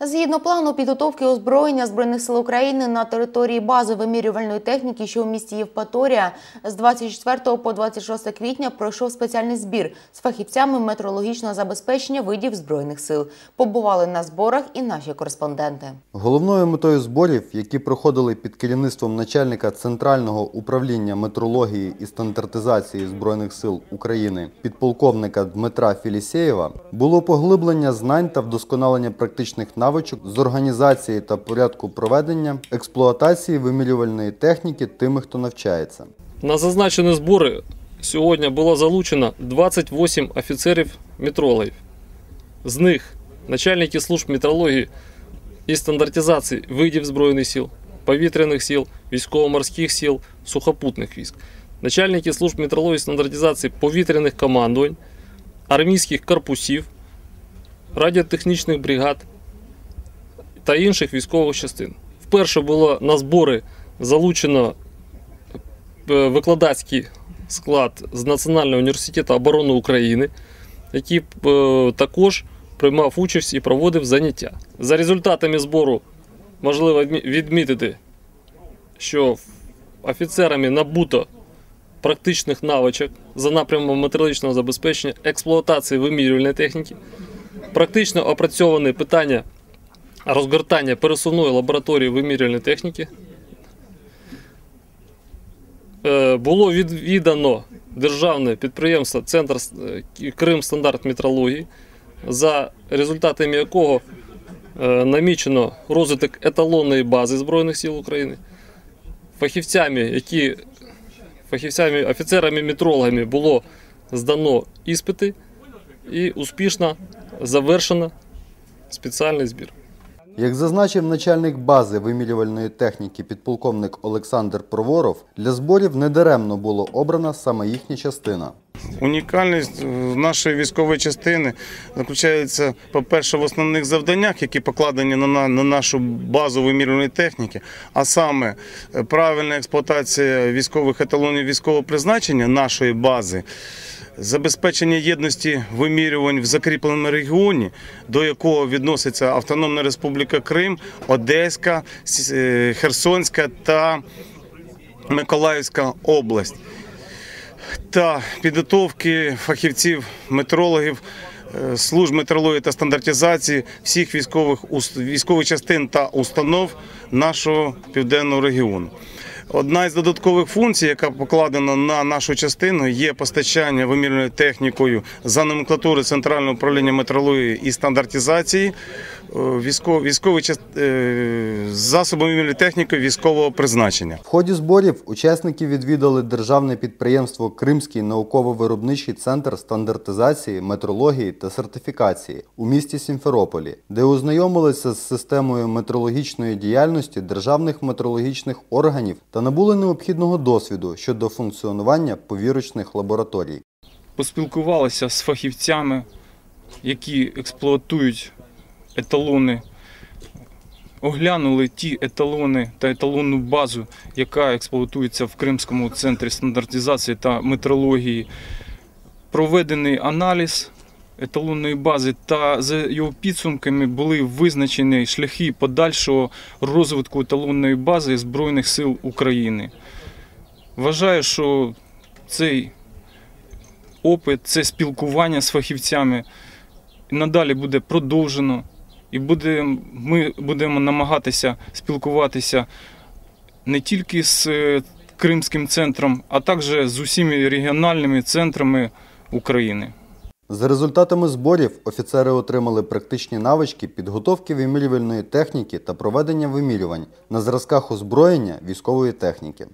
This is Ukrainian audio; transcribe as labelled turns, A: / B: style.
A: Згідно плану підготовки озброєння Збройних сил України на території бази вимірювальної техніки, що у місті Євпаторія, з 24 по 26 квітня пройшов спеціальний збір з фахівцями метрологічного забезпечення видів Збройних сил. Побували на зборах і наші кореспонденти.
B: Головною метою зборів, які проходили під керівництвом начальника Центрального управління метрології і стандартизації Збройних сил України підполковника Дмитра Філісєєва, було поглиблення знань та вдосконалення практичних навичок з організації та порядку проведення експлуатації вимірювальної техніки тими, хто навчається.
C: На зазначені збори сьогодні було залучено 28 офіцерів метрологів. З них начальники служб метрології і стандартизації видів Збройних сил, повітряних сил, військово-морських сил, сухопутних військ, начальники служб метрології і стандартизації повітряних командувань, армійських корпусів, радіотехнічних бригад та інших військових частин. Вперше було на збори залучено е, викладацький склад з Національного університету оборони України, який е, також приймав участь і проводив заняття. За результатами збору можливо відмітити, що офіцерами набуто практичних навичок за напрямом метрологічного забезпечення, експлуатації вимірювальної техніки, практично опрацьовані питання розгортання пересувної лабораторії вимірювальної техніки. Е, Було відвідано державне підприємство Центр е, Крим Стандарт метрології, за результатами якого е, намічено розвиток еталонної бази Збройних сил України. Фахівцями, які фахівцями, офіцерами-метрологами було здано іспити і успішно завершено спеціальний збір.
B: Як зазначив начальник бази вимірювальної техніки підполковник Олександр Проворов, для зборів недаремно було обрана саме їхня частина.
D: Унікальність е, нашої військової частини заключається, по-перше, в основних завданнях, які покладені на, на, на нашу базу вимірювальної техніки, а саме е, правильна експлуатація військових еталонів військового призначення нашої бази. Забезпечення єдності вимірювань в закріпленому регіоні, до якого відноситься Автономна Республіка Крим, Одеська, е, Херсонська та Миколаївська область та підготовки фахівців метрологів е, служб метрології та стандартизації всіх військових військових частин та установ нашого південного регіону. Одна із додаткових функцій, яка покладена на нашу частину, є постачання вимірною технікою за номенклатури Центрального управління метрології і стандартизації військові, військові част- е, техніки військового призначення.
B: В ході зборів учасники відвідали державне підприємство Кримський науково-виробничий центр стандартизації, метрології та сертифікації у місті Сімферополі, де ознайомилися з системою метрологічної діяльності державних метрологічних органів та набули необхідного досвіду щодо функціонування повірочних лабораторій.
E: поспілкувалися з фахівцями, які експлуатують еталони, оглянули ті еталони та еталонну базу, яка експлуатується в Кримському центрі стандартизації та метрології. Проведений аналіз еталонної бази та за його підсумками були визначені шляхи подальшого розвитку еталонної бази Збройних сил України. Вважаю, що цей опит, це спілкування з фахівцями надалі буде продовжено. І буде, ми будемо намагатися спілкуватися не тільки з е, Кримським центром, а також з усіма регіональними центрами України.
B: За результатами зборів офіцери отримали практичні навички підготовки вимірювальної техніки та проведення вимірювань на зразках озброєння військової техніки.